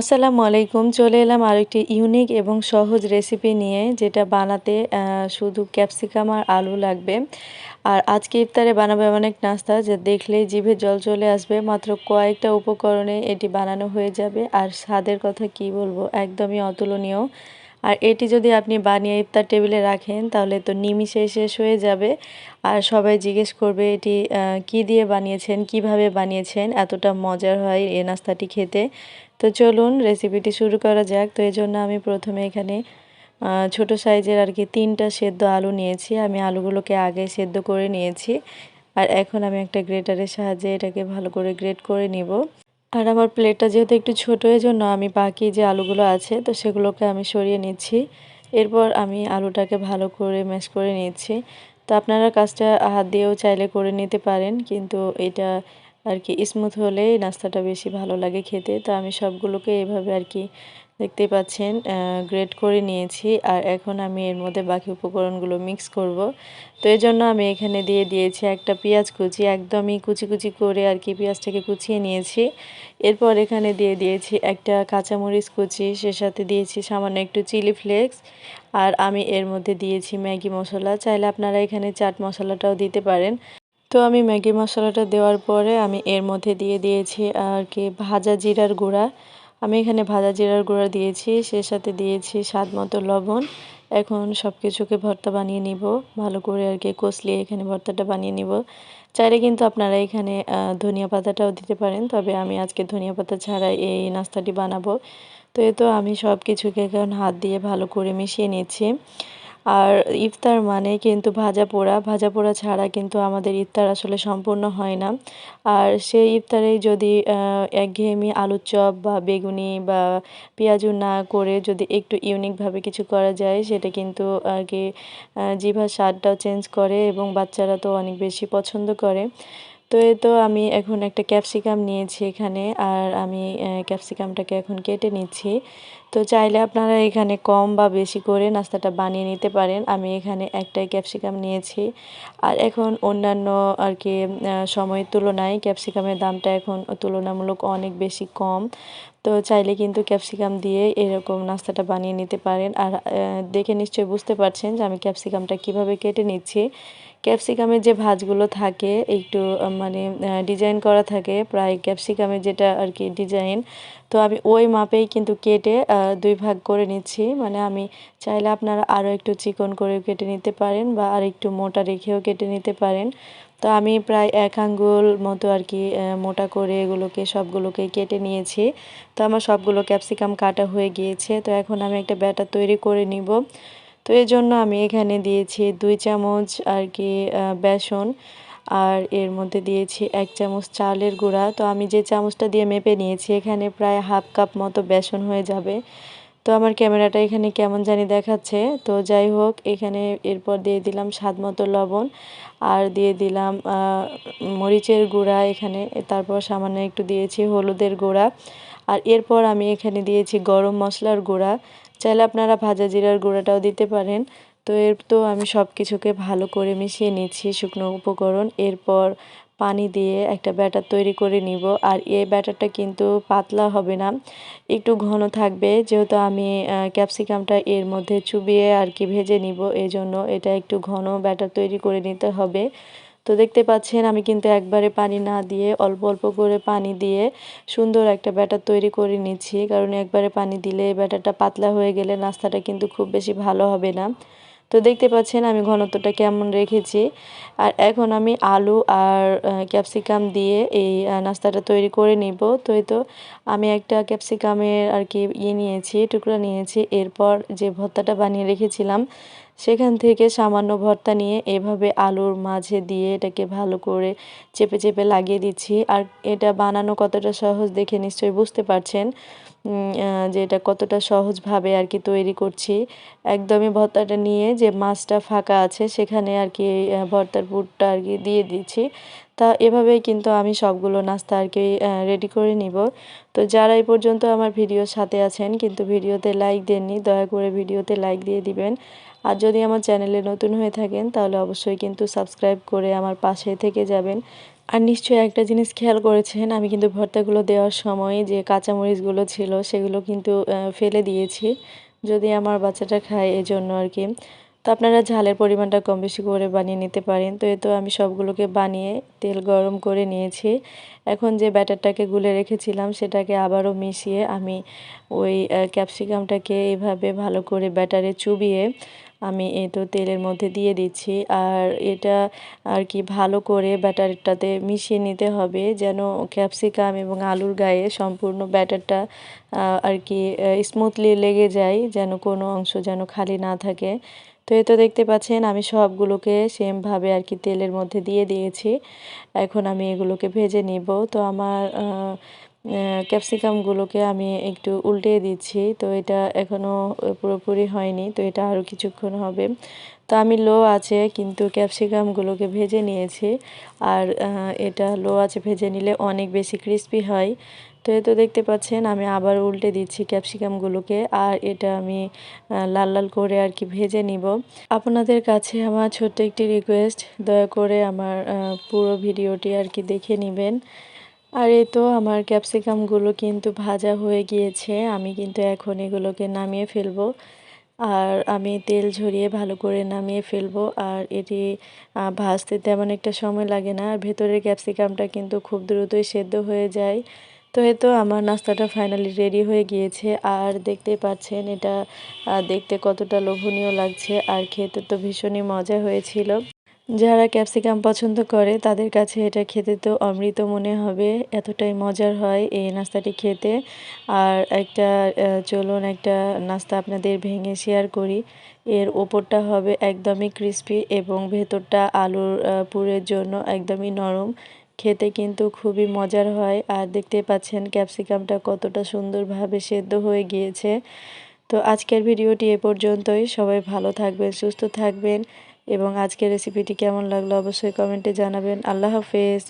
আসসালামু আলাইকুম। চলে এলাম আরেকটি ইউনিক এবং সহজ রেসিপি নিয়ে, যেটা বানাতে শুধু ক্যাপসিকাম আর আলু লাগবে। আর আজকে ইফতারে বানাবে এমন এক নাস্তা, যে দেখলেই জিভে জল চলে আসবে। মাত্র কয়েকটা উপকরণে এটি বানানো হয়ে যাবে। আর স্বাদের কথা কি বলব, একদমই অতুলনীয়। আর এটি যদি আপনি বানিয়ে ইফতার টেবিলে রাখেন, তাহলে তো নিমিষে শেষ হয়ে যাবে। আর সবাই জিজ্ঞেস করবে, এটি কি দিয়ে বানিয়েছেন, কীভাবে বানিয়েছেন, এতটা মজার হয় এই নাস্তাটি খেতে। তো চলুন, রেসিপিটি শুরু করা যাক। তো এই জন্য আমি প্রথমে এখানে ছোট সাইজের আর কি তিনটা সেদ্ধ আলু নিয়েছি। আমি আলুগুলোকে আগে সেদ্ধ করে নিয়েছি। আর এখন আমি একটা গ্রেটারের সাহায্যে এটাকে ভালো করে গ্রেট করে নিব। আর আমার প্লেটটা যেহেতু একটু ছোটো এই জন্য আমি বাকি যে আলুগুলো আছে, তো সেগুলোকে আমি সরিয়ে নিচ্ছি। এরপর আমি আলুটাকে ভালো করে ম্যাশ করে নিচ্ছি। তো আপনারা কাজটা হাত দিয়েও চাইলে করে নিতে পারেন, কিন্তু এটা আর কি স্মুথ হলেই নাস্তাটা বেশি ভালো লাগে খেতে। তো আমি সবগুলোকে এভাবে আর কি দেখতেই পাচ্ছেন গ্রেড করে নিয়েছি আর এখন আমি এর মধ্যে বাকি উপকরণগুলো মিক্স করব। তো এই জন্য আমি এখানে দিয়ে দিয়েছি একটা পেঁয়াজ কুচি, একদমই কুচি কুচি করে আর কি পেঁয়াজটাকে কুচিয়ে নিয়েছি। এরপর এখানে দিয়ে দিয়েছি একটা কাঁচামরিচ কুচি সে সাথে দিয়েছি সামান্য একটু চিলি ফ্লেক্স আর আমি এর মধ্যে দিয়েছি ম্যাগি মশলা। চাইলে আপনারা এখানে চাট মশলাটাও দিতে পারেন। তো আমি ম্যাগি মশলাটা দেওয়ার পরে আমি এর মধ্যে দিয়ে দিয়েছি আর কি ভাজা জিরার গুঁড়া। আমি এখানে ভাজা জিরার গুঁড়া দিয়েছি, সে সাথে দিয়েছি স্বাদ মতো লবণ। এখন সব কিছুকে ভর্তা বানিয়ে নিব। ভালো করে আর কি কষলিয়ে এখানে ভর্তাটা বানিয়ে নিব। চাইলে কিন্তু আপনারা এখানে ধনিয়া পাতাটাও দিতে পারেন, তবে আমি আজকে ধনিয়া পাতা ছাড়া এই নাস্তাটি বানাবো। তো এ তো আমি সব কিছুকে এখন হাত দিয়ে ভালো করে মিশিয়ে নিচ্ছি। আর ইফতার মানে কিন্তু ভাজা পোড়া। ভাজা পোড়া ছাড়া কিন্তু আমাদের ইফতার আসলে সম্পূর্ণ হয় না। আর সেই ইফতারে যদি একঘেয়েমি আলুর চপ বা বেগুনি বা পেঁয়াজু না করে যদি একটু ইউনিকভাবে কিছু করা যায়, সেটা কিন্তু আর কি জিভার স্বাদটাও চেঞ্জ করে এবং বাচ্চারা তো অনেক বেশি পছন্দ করে। তো এই তো আমি এখন একটা ক্যাপসিকাম নিয়েছি এখানে আর আমি ক্যাপসিকামটাকে এখন কেটে নিচ্ছি। তো চাইলে আপনারা এখানে কম বা বেশি করে নাস্তাটা বানিয়ে নিতে পারেন। আমি এখানে একটাই ক্যাপসিকাম নিয়েছি। আর এখন অন্যান্য আর কি সময়ের তুলনায় ক্যাপসিকামের দামটা এখন তুলনামূলক অনেক বেশি কম। তো চাইলে কিন্তু ক্যাপসিকাম দিয়ে এরকম নাস্তাটা বানিয়ে নিতে পারেন। আর দেখে নিশ্চয়ই বুঝতে পারছেন যে আমি ক্যাপসিকামটা কীভাবে কেটে নিচ্ছি। ক্যাপসিকামের যে ভাজগুলো থাকে, একটু মানে ডিজাইন করা থাকে, প্রায় ক্যাপসিকামের যেটা আর কি ডিজাইন তো আমি ওই মাপেই কিন্তু কেটে দুই ভাগ করে নিচ্ছি। মানে আমি চাইলে আপনারা আরও একটু চিকন করেও কেটে নিতে পারেন বা আর একটু মোটা রেখেও কেটে নিতে পারেন। তো আমি প্রায় এক আঙ্গুল মতো আর কি মোটা করে এগুলোকে, সবগুলোকে কেটে নিয়েছি। তো আমার সবগুলো ক্যাপসিকাম কাটা হয়ে গিয়েছে। তো এখন আমি একটা ব্যাটার তৈরি করে নিব। তো এর জন্য আমি এখানে দিয়েছি দুই চামচ আর কি বেসন আর এর মধ্যে দিয়েছি এক চামচ চালের গুঁড়া। তো আমি যে চামচটা দিয়ে মেপে নিয়েছি, এখানে প্রায় হাফ কাপ মতো বেসন হয়ে যাবে। তো আমার ক্যামেরাটা এখানে কেমন জানি দেখাচ্ছে। তো যাই হোক, এখানে এরপর দিয়ে দিলাম স্বাদ মতো লবণ আর দিয়ে দিলাম মরিচের গুঁড়া এখানে। তারপর সামান্য একটু দিয়েছি হলুদের গুঁড়া। আর এরপর আমি এখানে দিয়েছি গরম মশলার গুঁড়া। চাইলে আপনারা ভাজা জিরার গুঁড়াটাও দিতে পারেন। তো এর তো আমি সব কিছুকে ভালো করে মিশিয়ে নিচ্ছি শুকনো উপকরণ। এরপর পানি দিয়ে একটা ব্যাটার তৈরি করে নিব। আর এই ব্যাটারটা কিন্তু পাতলা হবে না, একটু ঘন থাকবে। যেহেতু আমি ক্যাপসিকামটা এর মধ্যে চুবিয়ে আর কি ভেজে নিব, এজন্য এটা একটু ঘন ব্যাটার তৈরি করে নিতে হবে। তো দেখতে পাচ্ছেন, আমি কিন্তু একবারে পানি না দিয়ে, অল্প অল্প করে পানি দিয়ে সুন্দর একটা ব্যাটার তৈরি করে নিচ্ছি। কারণ একবারে পানি দিলে ব্যাটারটা পাতলা হয়ে গেলে নাস্তাটা কিন্তু খুব বেশি ভালো হবে না। তো দেখতে পাচ্ছেন, আমি ঘনত্বটা কেমন রেখেছি। আর এখন আমি আলু আর ক্যাপসিকাম দিয়ে এই নাস্তাটা তৈরি করে নিব। তো এই তো আমি একটা ক্যাপসিকামের আর কি ইয়ে নিয়েছি, টুকরা নিয়েছি। এরপর যে ভর্তাটা বানিয়ে রেখেছিলাম সেখান থেকে সামান্য ভর্তা নিয়ে এভাবে আলুর মাঝে দিয়ে এটাকে ভালো করে চেপে চেপে লাগিয়ে দিচ্ছি। আর এটা বানানো কতটা সহজ দেখে নিশ্চয়ই বুঝতে পারছেন যে এটা কতটা সহজভাবে আর কি তৈরি করছি। একদমই ভর্তাটা নিয়ে যে মাছটা ফাঁকা আছে সেখানে আর কি ভর্তার পুরটা আর কি দিয়ে দিচ্ছি। তা এভাবেই কিন্তু আমি সবগুলো নাস্তা আর কি রেডি করে নিব। তো যারা এই পর্যন্ত আমার ভিডিওর সাথে আছেন কিন্তু ভিডিওতে লাইক দেননি, দয়া করে ভিডিওতে লাইক দিয়ে দিবেন। আর যদি আমার চ্যানেলে নতুন হয়ে থাকেন, তাহলে অবশ্যই কিন্তু সাবস্ক্রাইব করে আমার পাশে থেকে যাবেন। আর নিশ্চয়ই একটা জিনিস খেয়াল করেছেন, আমি কিন্তু ভর্তাগুলো দেওয়ার সময় যে কাঁচামরিচগুলো ছিল, সেগুলো কিন্তু ফেলে দিয়েছি। যদি আমার বাচ্চাটা খায়, এজন্য আর কি। তো আপনারা ঝালের পরিমাণটা কম বেশি করে বানিয়ে নিতে পারেন। তো এ তো আমি সবগুলোকে বানিয়ে তেল গরম করে নিয়েছি। এখন যে ব্যাটারটাকে গুলে রেখেছিলাম সেটাকে আবারও মিশিয়ে আমি ওই ক্যাপসিকামটাকে এভাবে ভালো করে ব্যাটারে চুবিয়ে আমি এ তো তেলের মধ্যে দিয়ে দিচ্ছি। আর এটা আর কি ভালো করে ব্যাটারটাতে মিশিয়ে নিতে হবে যেন ক্যাপসিকাম এবং আলুর গায়ে সম্পূর্ণ ব্যাটারটা আর কি স্মুথলি লেগে যায় যেন কোনো অংশ যেন খালি না থাকে। তো এই তো দেখতে পাচ্ছেন, আমি সবগুলোকে সেমভাবে আর কি তেলের মধ্যে দিয়ে দিয়েছি। এখন আমি এগুলোকে ভেজে নিব। তো আমার ক্যাপসিকামগুলোকে আমি একটু উল্টে দিচ্ছি। তো এটা এখনও পুরোপুরি হয়নি, তো এটা আরও কিছুক্ষণ হবে। তো আমি লো আছে, কিন্তু ক্যাপসিকামগুলোকে ভেজে নিয়েছি। আর এটা লো আছে, ভেজে নিলে অনেক বেশি ক্রিস্পি হয়। তো এ তো দেখতে পাচ্ছেন, আমি আবার উল্টে দিচ্ছি ক্যাপসিকামগুলোকে আর এটা আমি লাল লাল করে আর কি ভেজে নিব। আপনাদের কাছে আমার ছোট্ট একটি রিকোয়েস্ট দয়া করে আমার পুরো ভিডিওটি আর কি দেখে নেবেন। আর এই তো আমার ক্যাপসিকামগুলো কিন্তু ভাজা হয়ে গিয়েছে। আমি কিন্তু এখন এগুলোকে নামিয়ে ফেলব। আর আমি তেল ঝরিয়ে ভালো করে নামিয়ে ফেলব। আর এটি ভাজতে তেমন একটা সময় লাগে না। আর ভেতরের ক্যাপসিকামটা কিন্তু খুব দ্রুতই সেদ্ধ হয়ে যায়। তো এই তো আমার নাস্তাটা ফাইনালি রেডি হয়ে গিয়েছে। আর দেখতেই পাচ্ছেন এটা দেখতে কতটা লোভনীয় লাগছে। আর খেতে তো ভীষণই মজা হয়েছিল। যারা ক্যাপসিকাম পছন্দ করে, তাদের কাছে এটা খেতে তো অমৃত মনে হবে, এতটাই মজার হয় এই নাস্তাটি খেতে। আর একটা চলুন একটা নাস্তা আপনাদের ভেঙে শেয়ার করি। এর ওপরটা হবে একদমই ক্রিস্পি এবং ভেতরটা আলুর পুরের জন্য একদমই নরম। খেতে কিন্তু খুবই মজার হয়। আর দেখতে পাচ্ছেন ক্যাপসিকামটা কতটা সুন্দরভাবে সেদ্ধ হয়ে গিয়েছে। তো আজকের ভিডিওটি এ পর্যন্তই। সবাই ভালো থাকবেন, সুস্থ থাকবেন। এবং আজকের রেসিপিটি কেমন লাগল অবশ্যই কমেন্টে জানাবেন। আল্লাহ হাফেজ।